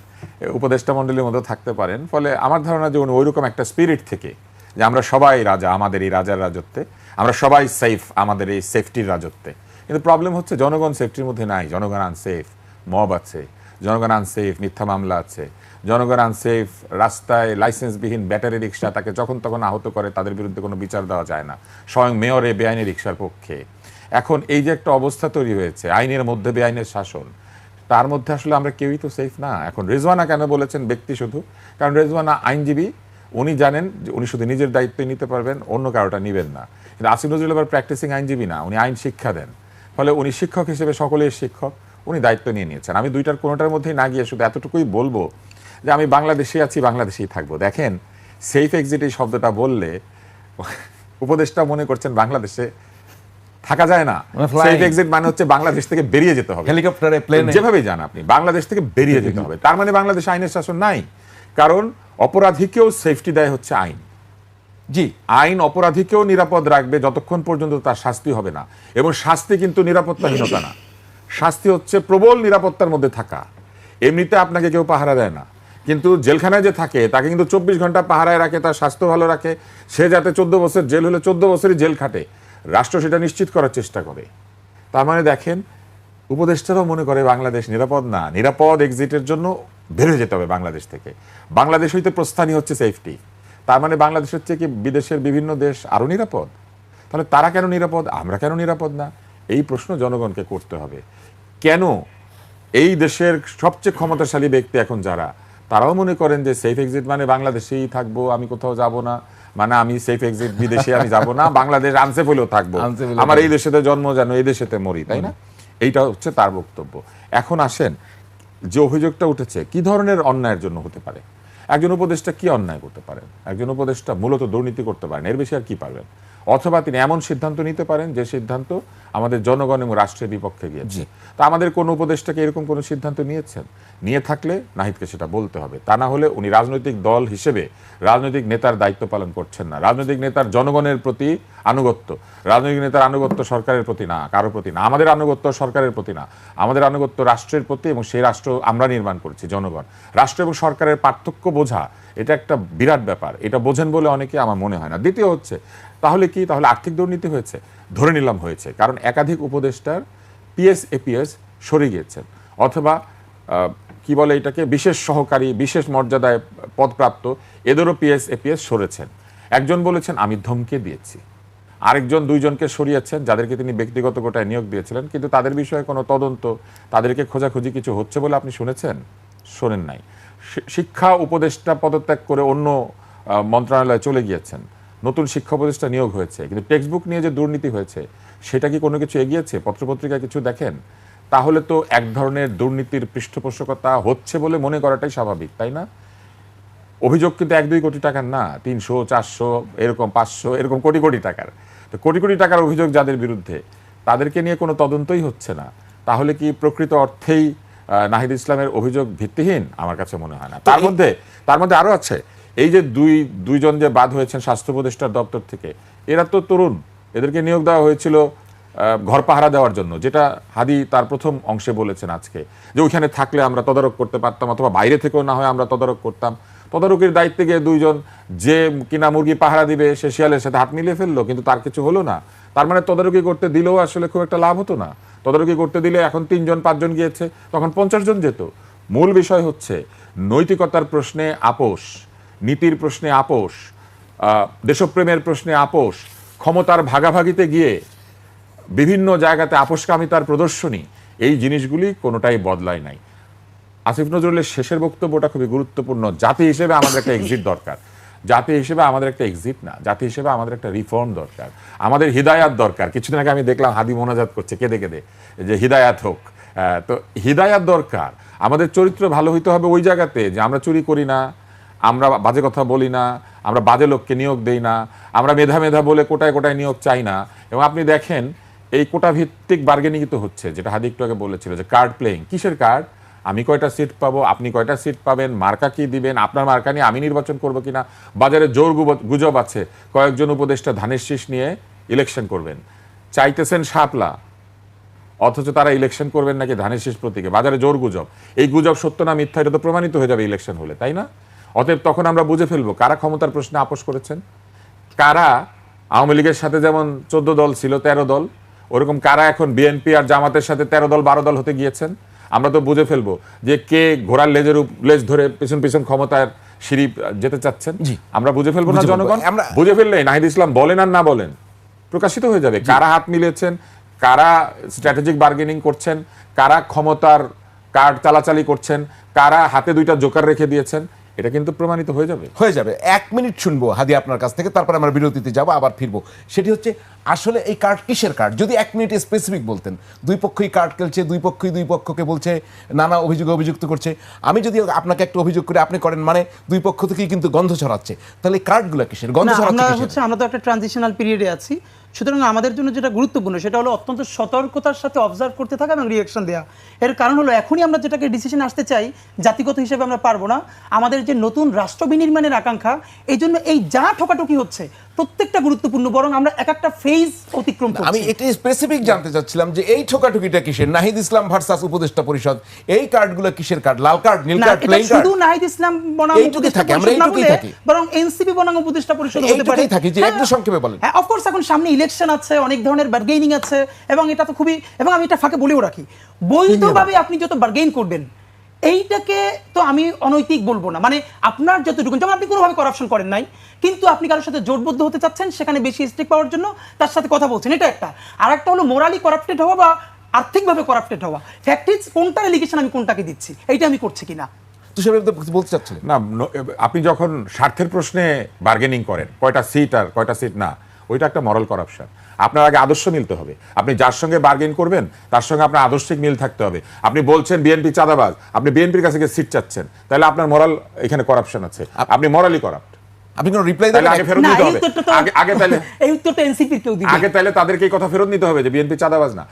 উপদেষ্টা মণ্ডলীর মধ্যে থাকতে পারেন ফলে আমার ধারণা যে উনি ওইরকম একটা স্পিরিট থেকে যে আমরা সবাই রাজা, আমাদের এই রাজার রাজত্বে। আমরা সবাই সেফ আমাদের এই সেফটির রাজত্বে। কিন্তু প্রবলেম হচ্ছে জনগণ সেফটির মধ্যে নাই। জনগণ আনসেফ মব আছে। জনগণ আনসেফ মিথ্যা মামলা আছে। জনগণ আনসেফ রাস্তায় লাইসেন্সবিহীন ব্যাটারি রিক্সা তাকে যখন তখন আহত করে, তাদের বিরুদ্ধে কোনো বিচার দেওয়া যায় না। স্বয়ং মেয়রে বেআইনি রিক্সার পক্ষে। এখন এই যে একটা অবস্থা তৈরি হয়েছে, আইনের মধ্যে বেআইনের শাসন, তার মধ্যে আসলে আমরা কেউই তো সেফ না। এখন রেজওয়ানা কেন বলেছেন ব্যক্তি শুধু? কারণ রেজওয়ানা আইনজীবী উনি জানেন যে উনি শুধু নিজের দায়িত্ব নিতে পারবেন অন্য কারোটা নেবেন না। কিন্তু আসিফ নজরুল আবার প্র্যাকটিসিং আইনজীবী না উনি আইন শিক্ষা দেন। ফলে উনি শিক্ষক হিসেবে সকলের শিক্ষক উনি দায়িত্ব নিয়ে নিয়েছেন। আমি দুইটার কোনোটার মধ্যেই না গিয়ে শুধু এতটুকুই বলব যে আমি বাংলাদেশে আছি বাংলাদেশেই থাকব। দেখেন সেফ এক্সিট এই শব্দটা বললে উপদেষ্টা মনে করছেন বাংলাদেশে থাকা যায় না। মানে সেফ এক্সিট মানে হচ্ছে বাংলাদেশ থেকে বেরিয়ে যেতে হবে। হেলিকপ্টারে প্লেনে যেভাবেই যান আপনি বাংলাদেশ থেকে বেরিয়ে যেতে হবে। তার মানে বাংলাদেশ আইনের শাসন নাই। কারণ অপরাধীকেও সেফটি দেয় হচ্ছে আইন। জি। আইন অপরাধীকেও নিরাপদ রাখবে যতক্ষণ পর্যন্ত তার শাস্তি হবে না। এবং শাস্তি কিন্তু নিরাপত্তাহীনতা না। শাস্তি হচ্ছে প্রবল নিরাপত্তার মধ্যে থাকা। এমনিতে আপনাকে কেউ পাহারা দেয় না। কিন্তু জেলখানায় যে থাকে তাকে কিন্তু চব্বিশ ঘণ্টা পাহারায় রাখে তার স্বাস্থ্য ভালো রাখে। সে যাতে চোদ্দ বছর জেল হলে চোদ্দ বছরই জেল খাটে। রাষ্ট্র সেটা নিশ্চিত করার চেষ্টা করে। তার মানে দেখেন উপদেষ্টারাও মনে করে বাংলাদেশ নিরাপদ না। নিরাপদ এক্সিটের জন্য বেরোয় যেতে হবে বাংলাদেশ থেকে। বাংলাদেশ হইতে প্রস্থানই হচ্ছে সেফটি তার মানে বাংলাদেশের থেকে বিদেশের বিভিন্ন দেশ আরও নিরাপদ? তাহলে তারা কেন নিরাপদ? আমরা কেন নিরাপদ না? এই প্রশ্ন জনগণকে করতে হবে। কেন এই দেশের সবচেয়ে ক্ষমতাশালী ব্যক্তি এখন যারা? তারাও মনে করেন যে সেফ এক্সিট মানে বাংলাদেশেই থাকব আমি কোথাও যাব না। মানে আমি সেফ এক্সিট বিদেশে আমি যাব না বাংলাদেশ আনসেফ হলেও থাকব। আমার এই দেশেতে জন্ম যেন এই দেশেতে মরি তাই না? এইটা হচ্ছে তার বক্তব্য। এখন আসেন যে অভিযোগটা উঠেছে কি ধরনের অন্যায়ের জন্য হতে পারে? একজন উপদেষ্টা কি অন্যায় করতে পারেন? একজন উপদেষ্টা মূলত দুর্নীতি করতে পারেন। এর বেশি আর কি পারবেন? অথবা তিনি এমন সিদ্ধান্ত নিতে পারেন যে সিদ্ধান্ত আমাদের জনগণ এবং রাষ্ট্রের বিপক্ষে গিয়েছে। জি। তা আমাদের কোন উপদেষ্টাকে এরকম কোনো সিদ্ধান্ত নিয়েছেন? নিয়ে থাকলে নাহিদকে সেটা বলতে হবে। তা না হলে উনি রাজনৈতিক দল হিসেবে রাজনৈতিক নেতার দায়িত্ব পালন করছেন না। রাজনৈতিক নেতার জনগণের প্রতি আনুগত্য। রাজনৈতিক নেতার আনুগত্য সরকারের প্রতি না কারও প্রতি না। আমাদের আনুগত্য সরকারের প্রতি না। আমাদের আনুগত্য রাষ্ট্রের প্রতি এবং সেই রাষ্ট্র আমরা নির্মাণ করছি জনগণ। রাষ্ট্র এবং সরকারের পার্থক্য বোঝা এটা একটা বিরাট ব্যাপার। এটা বোঝেন বলে অনেকে আমার মনে হয় না। দ্বিতীয় হচ্ছে তাহলে কি? তাহলে আর্থিক দুর্নীতি হয়েছে, ধরে নিলাম হয়েছে। কারণ একাধিক উপদেষ্টার পিএস, এপিএস সরে গিয়েছেন অথবা কি বলে এটাকে? বিশেষ সহকারী, বিশেষ মর্যাদায় পদপ্রাপ্ত এদেরও পিএস, এপিএস সরেছেন। একজন বলেছেন, আমি ধমকে দিয়েছি। আরেকজন দুইজনকে সরিয়েছেন, যাদেরকে তিনি ব্যক্তিগত কোটায় নিয়োগ দিয়েছিলেন। কিন্তু তাদের বিষয়ে কোনো তদন্ত, তাদেরকে খোঁজাখুঁজি কিছু হচ্ছে বলে আপনি শুনেছেন? শোনেন নাই। শিক্ষা উপদেষ্টা পদত্যাগ করে অন্য মন্ত্রণালয়ে চলে গিয়েছেন। নতুন শিক্ষা উপদেষ্টা নিয়োগ হয়েছে কিন্তু টেক্সট বুক নিয়ে যে দুর্নীতি হয়েছে সেটা কি কোনো কিছু এগিয়েছে? পত্রপত্রিকা কিছু দেখেন? তাহলে তো এক ধরনের দুর্নীতির পৃষ্ঠপোষকতা হচ্ছে বলে মনে করাটাই স্বাভাবিক তাই না? অভিযোগ কিন্তু এক দুই কোটি টাকার না তিনশো চারশো এরকম পাঁচশো এরকম কোটি কোটি টাকার। তো কোটি কোটি টাকার অভিযোগ যাদের বিরুদ্ধে তাদেরকে নিয়ে কোনো তদন্তই হচ্ছে না। তাহলে কি প্রকৃত অর্থেই নাহিদ ইসলামের অভিযোগ ভিত্তিহীন? আমার কাছে মনে হয় না। তার মধ্যে তার মধ্যে আরও আছে। এই যে দুই, দুইজন যে বাদ হয়েছেন স্বাস্থ্য উপদেষ্টার দপ্তর থেকে, এরা তো তরুণ। এদেরকে নিয়োগ দেওয়া হয়েছিল ঘর পাহারা দেওয়ার জন্য, যেটা হাদি তার প্রথম অংশে বলেছেন আজকে। যে ওইখানে থাকলে আমরা তদারক করতে পারতাম, অথবা বাইরে থেকেও না হয় আমরা তদারক করতাম। তদারকির দায়িত্বে গিয়ে দুইজন যে কিনা মুরগি পাহারা দিবে, সে শিয়ালের সাথে হাত মিলিয়ে ফেলল, কিন্তু তার কিছু হলো না। তার মানে তদারকি করতে দিলেও আসলে খুব একটা লাভ হতো না। তদারকি করতে দিলে এখন তিনজন, পাঁচজন গিয়েছে, তখন পঞ্চাশ জন যেত। মূল বিষয় হচ্ছে, নৈতিকতার প্রশ্নে আপোষ। নীতির প্রশ্নে আপোষ দেশপ্রেমের প্রশ্নে আপোষ, ক্ষমতার ভাগাভাগিতে গিয়ে বিভিন্ন জায়গাতে আপোষকামিতার প্রদর্শনী, এই জিনিসগুলি কোনোটাই বদলায় নাই। আসিফ নজরুলের শেষের বক্তব্যটা খুবই গুরুত্বপূর্ণ। জাতি হিসেবে আমাদের একটা এক্সিট দরকার। জাতি হিসেবে আমাদের একটা এক্সিট না। জাতি হিসেবে আমাদের একটা রিফর্ম দরকার। আমাদের হিদায়াত দরকার। কিছুদিন আগে আমি দেখলাম হাদি মোনাজাত করছে, কেঁদে কেঁদে, যে হিদায়াত হোক। তো হিদায়াত দরকার। আমাদের চরিত্র ভালো হইতে হবে ওই জায়গাতে যে আমরা চুরি করি না আমরা বাজে কথা বলি না, আমরা বাজে লোককে নিয়োগ দেই না, আমরা মেধা মেধা বলে কোটায় কোটায় নিয়োগ চাই না। এবং আপনি দেখেন, এই কোটা ভিত্তিক বার্গেনিং তো হচ্ছে, যেটা হাদি একটু আগে বলেছিল যে কার্ড প্লেইং কিসের কার্ড আমি কয়টা সিট পাবো, আপনি কয়টা সিট পাবেন, মার্কা কি দিবেন, আপনার মার্কা নিয়ে আমি নির্বাচন করব কিনা? বাজারে জোর গুজব আছে, কয়েকজন উপদেষ্টা ধানের শীষ নিয়ে ইলেকশন করবেন। চাইতেছেন শাপলা, অথচ তারা ইলেকশন করবেন নাকি ধানের শীষ প্রতীকে? বাজারে জোর গুজব। এই গুজব সত্য না মিথ্যা, এটা তো প্রমাণিত হয়ে যাবে ইলেকশন হলে, তাই না? অতএব তখন আমরা বুঝে ফেলব কারা ক্ষমতার প্রশ্নে আপোষ করেছেন কারা আওয়ামী লীগের সাথে যেমন চোদ্দ দল ছিল তেরো দল ওরকম কারা এখন বিএনপি আর জামাতের সাথে তেরো দল বারো দল হতে গিয়েছেন? আমরা তো বুঝে ফেলব যে কে ঘোড়ার লেজের লেজ ধরে পিছন পিছন ক্ষমতার সিঁড়ি যেতে চাচ্ছেন। আমরা বুঝে ফেলব না জনগণ? আমরা- বুঝে ফেললে নাহিদ ইসলাম বলেন আর না বলেন প্রকাশিত হয়ে যাবে। কারা হাত মিলিয়েছেন কারা স্ট্র্যাটেজিক বার্গেনিং করছেন কারা ক্ষমতার কার্ড চালাচালি করছেন কারা হাতে দুইটা জোকার রেখে দিয়েছেন এটা কিন্তু প্রমাণিত হয়ে যাবে। হয়ে যাবে। এক মিনিট শুনব হাদি আপনার কাছ থেকে তারপরে আমরা বিরতিতে যাব আবার ফিরবো। সেটি হচ্ছে আসলে এই কার্ড কিসের কার্ড? যদি এক মিনিটে স্পেসিফিক বলতেন। দুই পক্ষই কার্ড খেলছে দুই পক্ষই দুই পক্ষকে বলছে নানা অভিযোগে অভিযুক্ত করছে। আমি যদি আপনাকে একটা অভিযোগ করে আপনি করেন মানে দুই পক্ষ থেকেই কিন্তু গন্ধ ছড়াচ্ছে। তাহলে এই কার্ডগুলো কিসের? গন্ধ ছড়াচ্ছে আমরা হচ্ছে আমরা তো একটা ট্রানজিশনাল পিরিয়ডে আছি। সুতরাং আমাদের জন্য যেটা গুরুত্বপূর্ণ, সেটা হলো অত্যন্ত সতর্কতার সাথে অবজার্ভ করতে থাকা এবং রিয়াকশন দেওয়া এর কারণ হলো এখনই আমরা যেটাকে ডিসিশন আসতে চাই, জাতিগত হিসেবে আমরা পারব না। আমাদের যে নতুন রাষ্ট্র বিনির্মাণের আকাঙ্ক্ষা এই জন্য এই যা ঠোকাঠুকি হচ্ছে প্রত্যেকটা গুরুত্বপূর্ণ বরং আমরা এক একটা ফেজ অতিক্রম আমি করছি। স্পেসিফিক জানতে চাচ্ছিলাম যে এই ঠোকাঠুকিটা কিসের? নাহিদ ইসলাম ভার্সাস উপদেষ্টা পরিষদ। এই কার্ডগুলো কিসের কার্ড লাল কার্ড নীল কার্ড প্লেইং কার্ড শুধু নাহিদ ইসলাম বনাম উপদেষ্টা থাকে, আমরা পরিষদ না বলে থাকি। বরং এনসিপি বনাম উপদেষ্টা পরিষদ হতে পারে। থাকি যে একটু সংক্ষেপে বলেন। হ্যাঁ অফকোর্স এখন সামনে ইলেকশন আছে অনেক ধরনের বার্গেনিং আছে এবং এটা তো খুবই এবং আমি এটা ফাঁকে বলেও রাখি। বৈধভাবে আপনি যত বার্গেইন করবেন এইটাকে তো আমি অনৈতিক বলব না। মানে আপনার যতটুকু, যেমন আপনি কোনোভাবে করাপশন করেন নাই, কিন্তু আপনি কারোর সাথে জোটবদ্ধ হতে চাচ্ছেন, সেখানে বেশি স্টেক পাওয়ার জন্য তার সাথে কথা বলছেন। এটা একটা। আর একটা হলো মোরালি করাপ্টেড হওয়া বা আর্থিকভাবে করাপ্টেড হওয়া। ফ্যাক্ট ইজ কোনটার এলিগেশন আমি কোনটাকে দিচ্ছি, এইটা আমি করছি কিনা? বলতে চাচ্ছিলেন। না আপনি যখন স্বার্থের প্রশ্নে বার্গেনিং করেন, কয়টা সিট আর কয়টা সিট না, ওইটা একটা মরাল করাপশন আপনার আগে আদর্শ মিলতে হবে। আপনি যার সঙ্গে বার্গেন করবেন তার সঙ্গে আপনার আদর্শিক মিল থাকতে হবে। আপনি বলছেন বিএনপি চাঁদাবাজ আপনি বিএনপির কাছে গিয়ে সিট চাচ্ছেন। তাহলে আপনার মরাল এখানে করাপশন আছে। আপনি মরালি করাপ্ট আপনি কোনো রিপ্লাই তাহলে আগে ফেরত নিতে হবে। আগে আগে তাহলে এই উত্তরটা এনসিপির কেউ দিবে। আগে তাহলে তাদেরকে এই কথা ফেরত নিতে হবে যে বিএনপি চাঁদাবাজ না।